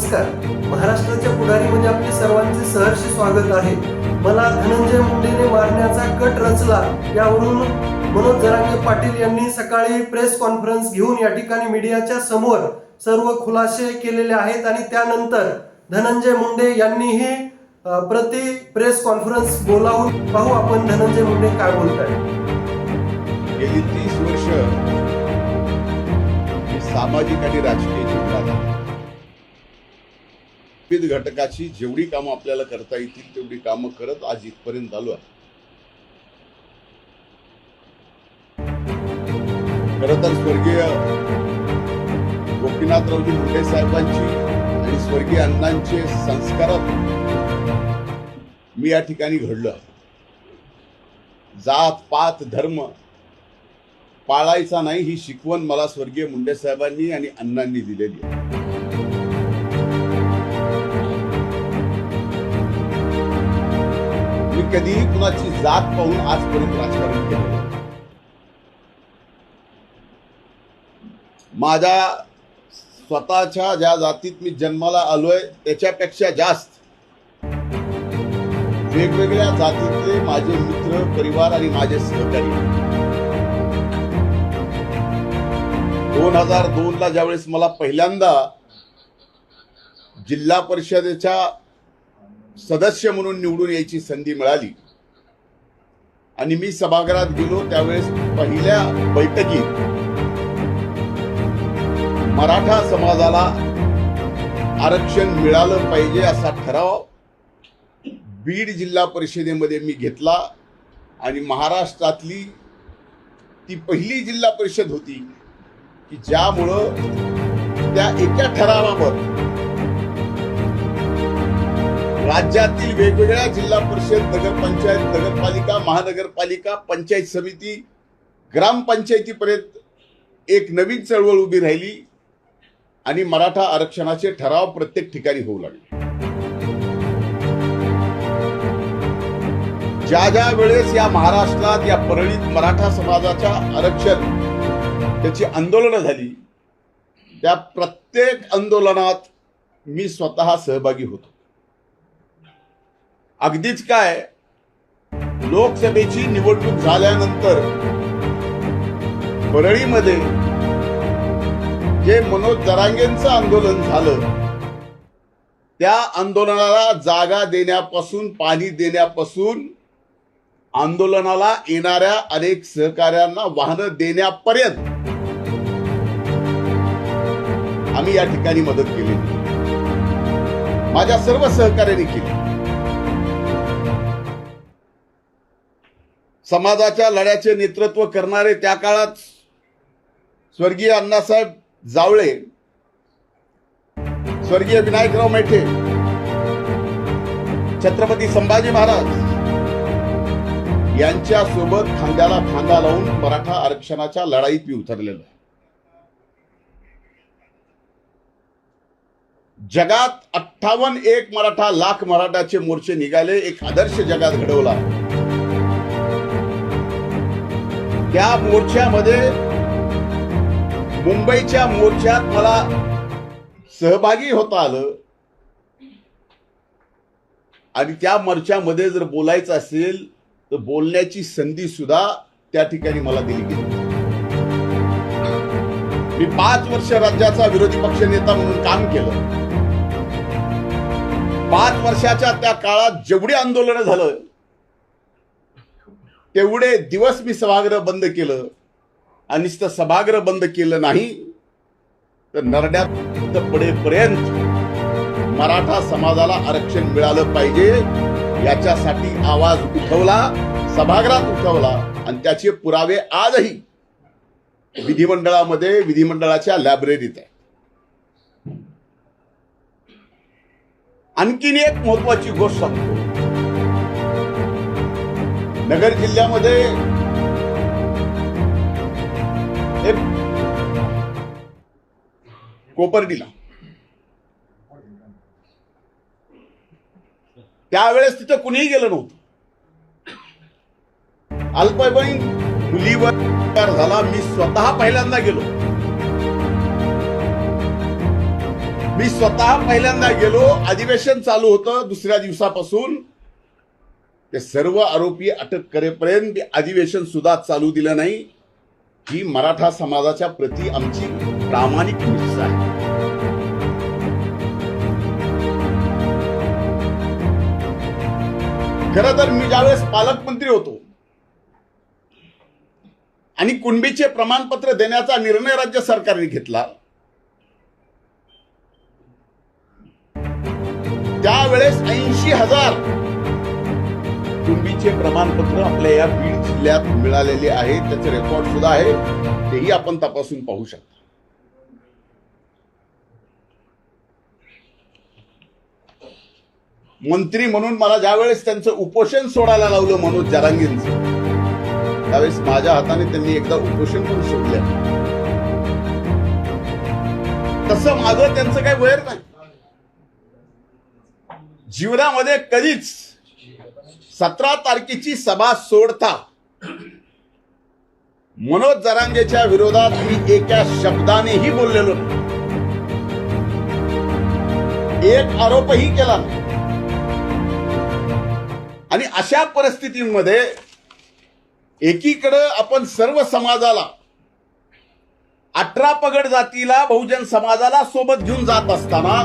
नमस्कार. महाराष्ट्राच्या पुढारी म्हणजे आपले सर्वांचे सहर्ष स्वागत आहे. मला धनंजय मुंडेने मारण्याचा कट रचला यावरून मनोज जरांगे पाटील यांनी सकाळी प्रेस कॉन्फरन्स घेऊन या ठिकाणी मीडियाच्या समोर सर्व खुलासे केलेले आहेत आणि त्यानंतर धनंजय मुंडे यांनीही प्रति प्रेस कॉन्फरन्स बोलावून पाहू आपण धनंजय मुंडे काय बोलत गेली तीस वर्ष सामाजिक आणि राजकीय विविध घटकाची जेवढी कामं आपल्याला करता येतील तेवढी कामं करत आज इथपर्यंत आलो आहे. खर तर स्वर्गीय गोपीनाथरावजी मुंडे साहेबांची आणि स्वर्गीय अण्णांचे संस्कारात मी या ठिकाणी घडलो आहे. जात पात धर्म पाळायचा नाही ही शिकवण मला स्वर्गीय मुंडे साहेबांनी आणि अण्णांनी दिलेली आहे. कधी कुणाची जात पाहून आजपर्यंत राजकारण केलं माझ्या स्वतःच्या ज्या जातीत मी जन्माला आलोय त्याच्यापेक्षा जास्त वेगवेगळ्या जातीतले माझे मित्र परिवार आणि माझे सहकारी. दोन हजार दोन ला ज्यावेळेस मला पहिल्यांदा जिल्हा परिषदेच्या सदस्य म्हणून निवडून यायची संधी मिळाली. आणि मी सभागृहात गेलो त्यावेळेस पहिल्या बैठकीत मराठा समाजाला आरक्षण मिळालं पाहिजे असा ठराव बीड जिल्हा परिषदेमध्ये मी घेतला आणि महाराष्ट्रातली ती पहिली जिल्हा परिषद होती की ज्यामुळं त्या एका ठरावावर राज्यातील वेगवेगळ्या जिल्हा परिषद नगरपंचायत नगरपालिका महानगरपालिका पंचायत समिती ग्रामपंचायतीपर्यंत एक नवीन चळवळ उभी राहिली आणि मराठा आरक्षणाचे ठराव प्रत्येक ठिकाणी होऊ लागले. ज्या ज्या वेळेस या महाराष्ट्रात या परळीत मराठा समाजाच्या आरक्षण त्याची आंदोलनं झाली त्या प्रत्येक आंदोलनात मी स्वतः सहभागी होतो. अगदीच काय? लोकसभेची निवडणूक झाल्यानंतर परळीमध्ये जे मनोज दरांगेंचं आंदोलन झालं त्या आंदोलनाला जागा देण्यापासून पाणी देण्यापासून आंदोलनाला येणाऱ्या अनेक सहकाऱ्यांना वाहनं देण्यापर्यंत आम्ही या ठिकाणी मदत केली. माझ्या सर्व सहकार्याने केली. समाजाच्या लढ्याचे नेतृत्व करणारे त्या काळात स्वर्गीय अण्णासाहेब जावळे स्वर्गीय विनायकराव मेठे छत्रपती संभाजी महाराज यांच्या सोबत खांद्याला खांदा लावून मराठा आरक्षणाच्या लढाईत मी उतरलेलो जगात अठ्ठावन्न एक मराठा लाख मराठाचे मोर्चे निघाले एक आदर्श जगात घडवला. त्या मोर्चामध्ये मुंबईच्या मोर्चात मला सहभागी होता आलं. आणि त्या मोर्चामध्ये जर बोलायचं असेल तर बोलण्याची संधी सुद्धा त्या ठिकाणी मला दिली गेली. मी पाच वर्ष राज्याचा विरोधी पक्ष नेता म्हणून काम केलं. पाच वर्षाच्या त्या काळात जेवढी आंदोलन झालं तेवढे दिवस मी सभागृह बंद केलं. आणि सभागृह बंद केलं नाही तर नरड्यात पडेपर्यंत मराठा समाजाला आरक्षण मिळालं पाहिजे याच्यासाठी आवाज उठवला सभागृहात उठवला आणि त्याचे पुरावे आजही विधिमंडळामध्ये विधिमंडळाच्या लायब्ररीत आहे आणखीन एक महत्वाची गोष्ट सांगतो. नगर जिल्ह्यामध्ये एक कोपर्डीला. त्यावेळेस तिथं कुणीही गेलं नव्हतं. अल्पवयीन मुलीवर झाला. मी स्वतः पहिल्यांदा गेलो. मी स्वतः पहिल्यांदा गेलो. अधिवेशन चालू होतं दुसऱ्या दिवसापासून. ते सर्व आरोपी अटक करेपर्यंत अधिवेशन सुद्धा चालू दिलं नाही. ही मराठा समाजाच्या प्रती आमची प्रामाणिक निष्ठा आहे. खरं तर मी ज्यावेळेस पालकमंत्री होतो आणि कुणबीचे प्रमाणपत्र देण्याचा निर्णय राज्य सरकारने घेतला त्यावेळेस ऐंशी हजार कुटुंबीचे प्रमाणपत्र आपल्या या बीड जिल्ह्यात मिळालेले आहेत त्याचे रेकॉर्ड सुद्धा आहे. तेही आपण तपासून पाहू शकता. मंत्री म्हणून मला ज्यावेळेस त्यांचं उपोषण सोडायला लावलं मनोज जरांगींचं त्यावेळेस माझ्या हाताने त्यांनी एकदा उपोषण पण सोडलं. तसं माझं त्यांचं काही वैर नाही. जीवनामध्ये कधीच सतरा तारखेची सभा सोडता. मनोज जरांगेच्या विरोधात मी एका शब्दानेही बोललेलो नाही. एक आरोपही केला आणि अशा परिस्थितीमध्ये एकीकडं आपण सर्व समाजाला अठरा पगड जातीला बहुजन समाजाला सोबत घेऊन जात असताना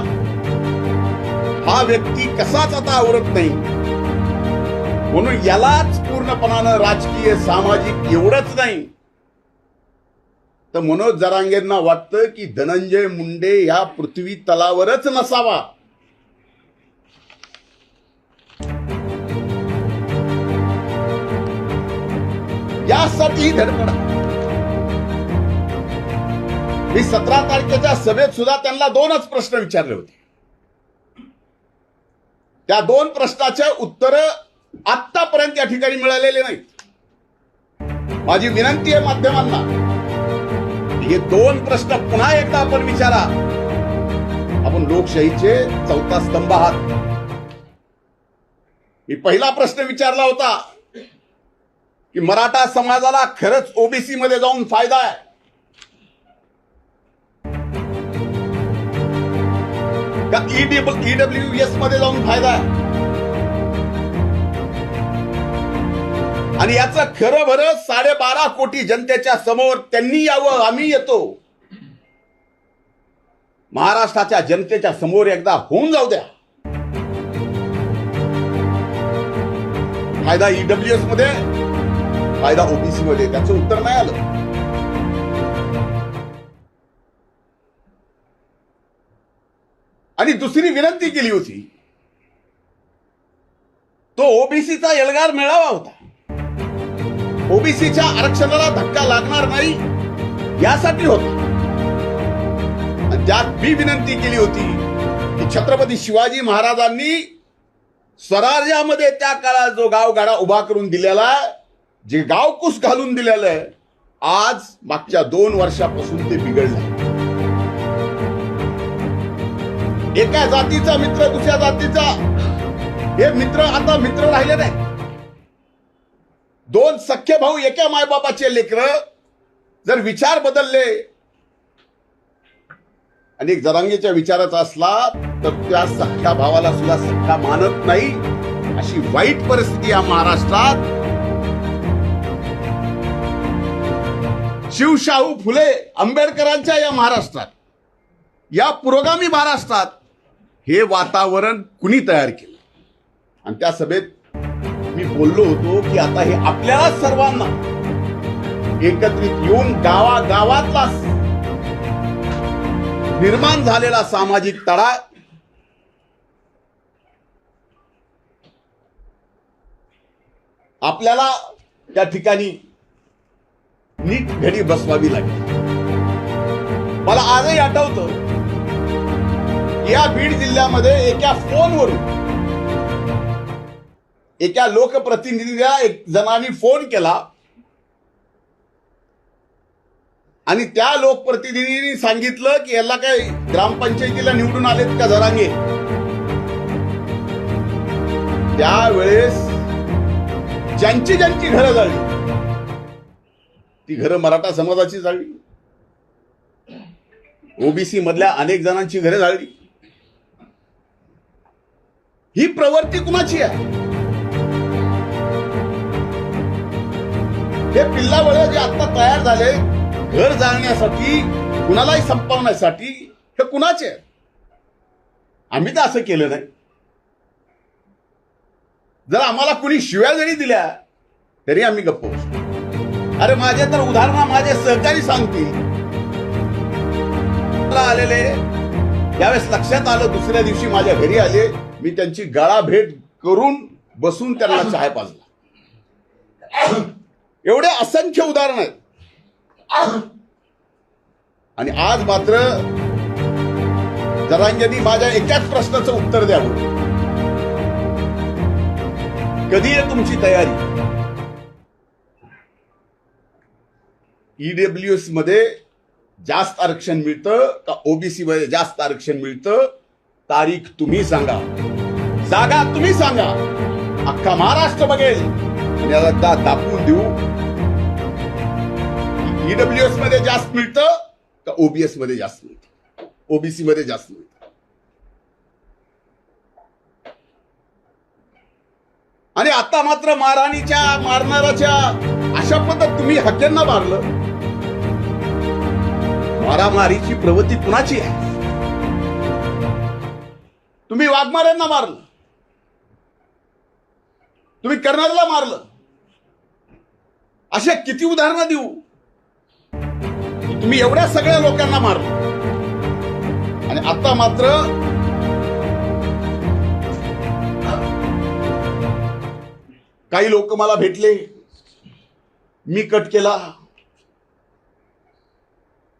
हा व्यक्ती कसाच आता आवरत नाही? म्हणून यालाच पूर्णपणानं राजकीय सामाजिक एवढंच नाही. तर मनोज जरांगेंना वाटतं की धनंजय मुंडे या पृथ्वी तलावरच नसावा. यासाठी धडपड. मी सतरा तारखेच्या सभेत सुद्धा त्यांना दोनच प्रश्न विचारले होते. त्या दोन प्रश्नाच्या उत्तर आतापर्यंत या ठिकाणी मिळालेले नाहीत माझी विनंती आहे माध्यमांना हे दोन प्रश्न पुन्हा एकदा आपण विचारा. आपण लोकशाहीचे चौथा स्तंभ आहात. मी पहिला प्रश्न विचारला होता की मराठा समाजाला खरंच ओबीसी मध्ये जाऊन फायदा आहे? का ईडब्ल्यू एसमध्ये जाऊन फायदा आहे? आणि याचं खरं भरं साडेबारा कोटी जनतेच्या समोर त्यांनी यावं आम्ही येतो. महाराष्ट्राच्या जनतेच्या समोर एकदा होऊन जाऊ द्या. फायदा ईडब्ल्यू एसमध्ये फायदा ओबीसी मध्ये त्याचं उत्तर नाही आलं. आणि दुसरी विनंती केली होती तो ओबीसीचा एल्गार मेळावा होता. ओबीसीच्या आरक्षणाला धक्का लागणार नाही यासाठी होता. ज्यात मी विनंती केली होती की छत्रपती शिवाजी महाराजांनी स्वराज्यामध्ये त्या काळात जो गावगाडा उभा करून दिलेला जे गावकुस घालून दिलेलं आहे आज मागच्या दोन वर्षापासून ते बिघडलं. एका जातीचा मित्र दुसऱ्या जातीचा. हे मित्र आता मित्र राहिले नाही दोन सख्खे भाऊ एका मायबापाचे लेकर जर विचार बदलले आणि जरांगीच्या विचाराचा असला तर त्या सख्ख्या भावाला सुद्धा सख्खा मानत नाही. अशी वाईट परिस्थिती या महाराष्ट्रात. शिवशाहू फुले आंबेडकरांच्या या महाराष्ट्रात या पुरोगामी महाराष्ट्रात हे वातावरण कुणी तयार केलं? आणि त्या सभेत मी बोललो होतो की आता हे आपल्याला सर्वांना एकत्रित येऊन गावा गावातला निर्माण झालेला सामाजिक तडा आपल्याला त्या ठिकाणी नीट घडी बसवावी लागेल. मला आजही आठवतं या बीड जिल्ह्यामध्ये एका फोनवरून एका लोकप्रतिनिधीला एक जणांनी फोन केला. आणि त्या लोकप्रतिनिधींनी सांगितलं की याला काय ग्रामपंचायतीला निवडून आलेत का जरांगे? त्यावेळेस ज्यांची ज्यांची घरं जाळली ती घरं मराठा समाजाची जाळली. ओबीसी मधल्या अनेक जणांची घरं जाळली. ही प्रवृत्ती कुणाची आहे? हे पिल्लावळ जे आता तयार झाले घर जाळण्यासाठी कुणालाही संपवण्यासाठी हे कुणाचे? आम्ही तर असं केलं नाही. जर आम्हाला कुणी शिव्या जरी दिल्या तरी आम्ही गप्प बसतो अरे माझे तर उदाहरण माझे सहकारी सांगतील. आलेले यावेळेस लक्षात आलं दुसऱ्या दिवशी माझ्या घरी आले मी त्यांची गळा भेट करून बसून त्यांना चहा पाजला. एवढे असंख्य उदाहरण आहेत. आणि आज मात्र जरांगेनी माझ्या एकाच प्रश्नाचं उत्तर द्यावं कधी आहे तुमची तयारी? ईडब्ल्यू एसमध्ये जास्त आरक्षण मिळतं का ओबीसी मध्ये जास्त आरक्षण मिळतं? तारीख तुम्ही सांगा. जागा तुम्ही सांगा. अख्खा महाराष्ट्र बघेल. आणि दाखवून देऊ. ईडब्ल्यू एसमध्ये जास्त मिळतं का ओबीएसमध्ये जास्त मिळतं? ओबीसी मध्ये जास्त मिळतं. आणि आता मात्र मारहाणीच्या मारणाराच्या अशा पद्धत तुम्ही हक्क्यांना मारलं. मारामारीची प्रवृत्ती कुणाची आहे? तुम्ही वाघमाऱ्यांना मारलं. तुम्ही कर्नालला मारलं. अशा किती उदाहरणं देऊ? तुम्ही एवढ्या सगळ्या लोकांना मारलं. आणि आता मात्र काही लोक मला भेटले. मी कट केला.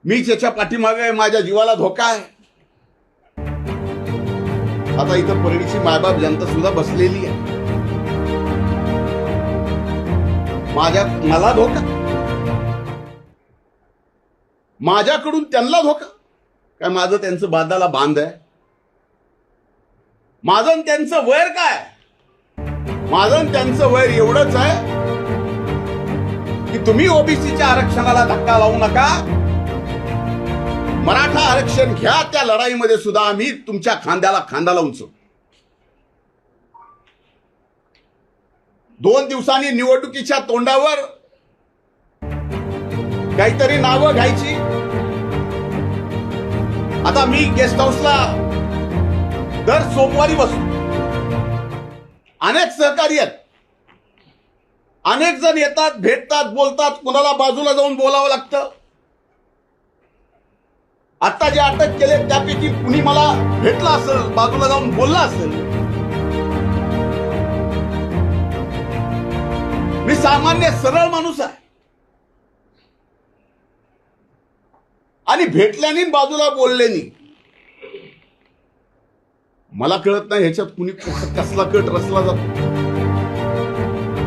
मी त्याच्या पाठीमागे आहे, माझ्या जीवाला धोका आहे. आता इथं परळीची मायबाप जनता सुद्धा बसलेली आहे. माझ्या मला धोका. माझ्याकडून त्यांना धोका. काय माझं त्यांचं बादाला बांध आहे? माझं त्यांचं वैर काय? माझं त्यांचं वैर एवढंच आहे की तुम्ही ओबीसीच्या आरक्षणाला धक्का लावू नका. मराठा आरक्षण घ्या त्या लढाईमध्ये सुद्धा आम्ही तुमच्या खांद्याला खांदा लावून दोन दिवसांनी निवडणुकीच्या तोंडावर काहीतरी नावं घ्यायची. आता मी गेस्ट हाऊसला दर सोमवारी बसतो अनेक सहकारी आहेत. अनेक जण येतात भेटतात बोलतात. कुणाला बाजूला जाऊन बोलावं लागतं. आता जे अटक केले त्यापैकी कुणी मला भेटला असेल बाजूला जाऊन बोलला असेल मी सामान्य सरळ माणूस आहे. आणि भेटल्याने बाजूला बोलल्याने. मला कळत नाही ह्याच्यात कुणी कसला कट रचला जातो.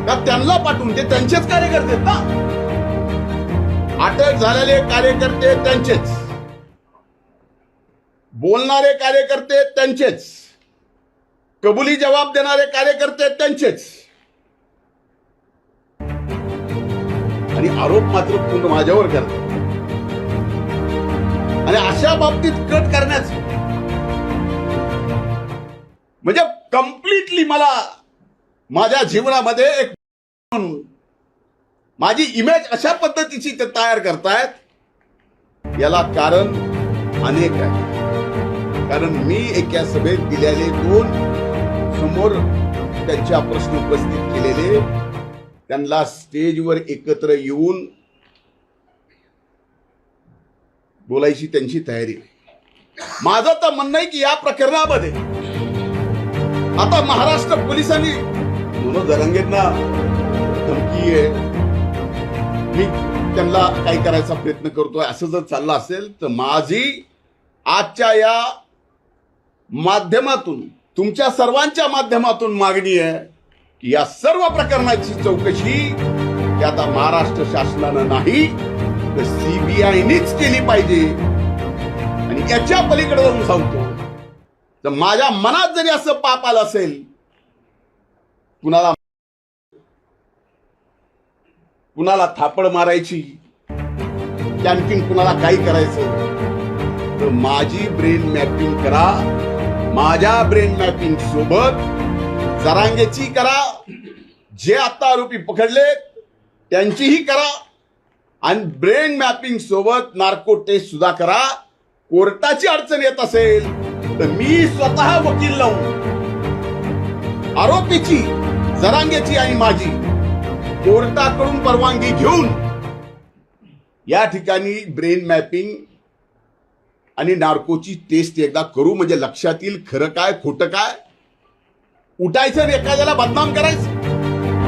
का त्यांना पाठवून ते त्यांचेच कार्यकर्ते ना. अटक झालेले कार्यकर्ते त्यांचेच. बोलणारे कार्यकर्ते त्यांचेच. कबुली जबाब देणारे कार्यकर्ते त्यांचेच. आणि आरोप मात्र पूर्ण माझ्यावर करतात आणि अशा बाबतीत कट करण्याचं. म्हणजे कम्प्लिटली मला माझ्या जीवनामध्ये एक माझी इमेज अशा पद्धतीची ते तयार करतायत. याला कारण अनेक आहे. कारण मी एका सभेत दिलेले दोन समोर त्यांच्या प्रश्न उपस्थित केलेले त्यांना स्टेजवर एकत्र येऊन बोलायची त्यांची तयारी नाही. माझं तर म्हणणं आहे की या प्रकरणामध्ये आता महाराष्ट्र पोलिसांनी म्हणून जरांगेंना धमकी आहे. मी त्यांना काही करायचा प्रयत्न करतोय. असं जर चाललं असेल तर माझी आजच्या या माध्यमातून तुमच्या सर्वांच्या माध्यमातून मागणी आहे. की या सर्व प्रकरणाची चौकशी ही आता महाराष्ट्र शासनानं नाही तर सीबीआयनीच केली पाहिजे. आणि याच्या पलीकडे जाऊन सांगतो. तर माझ्या मनात जरी असं पाप आलं असेल कुणाला कुणाला थापड मारायची आणखीन कुणाला काही करायचं तर माझी ब्रेन मॅपिंग करा. माझ्या ब्रेन मॅपिंग सोबत जरांगेची करा जे आता आरोपी पकडले त्यांचीही करा. आणि ब्रेन मॅपिंग सोबत नार्को टेस्ट सुद्धा करा. कोर्टाची अडचण येत असेल तर मी स्वतः वकील लावून आरोपीची जरांगेची आणि माझी कोर्टाकडून परवानगी घेऊन या ठिकाणी ब्रेन मॅपिंग आणि नार्कोची टेस्ट एकदा करू. म्हणजे लक्षात येईल खरं काय खोटं काय. उठायचं आणि एखाद्याला बदनाम करायचं.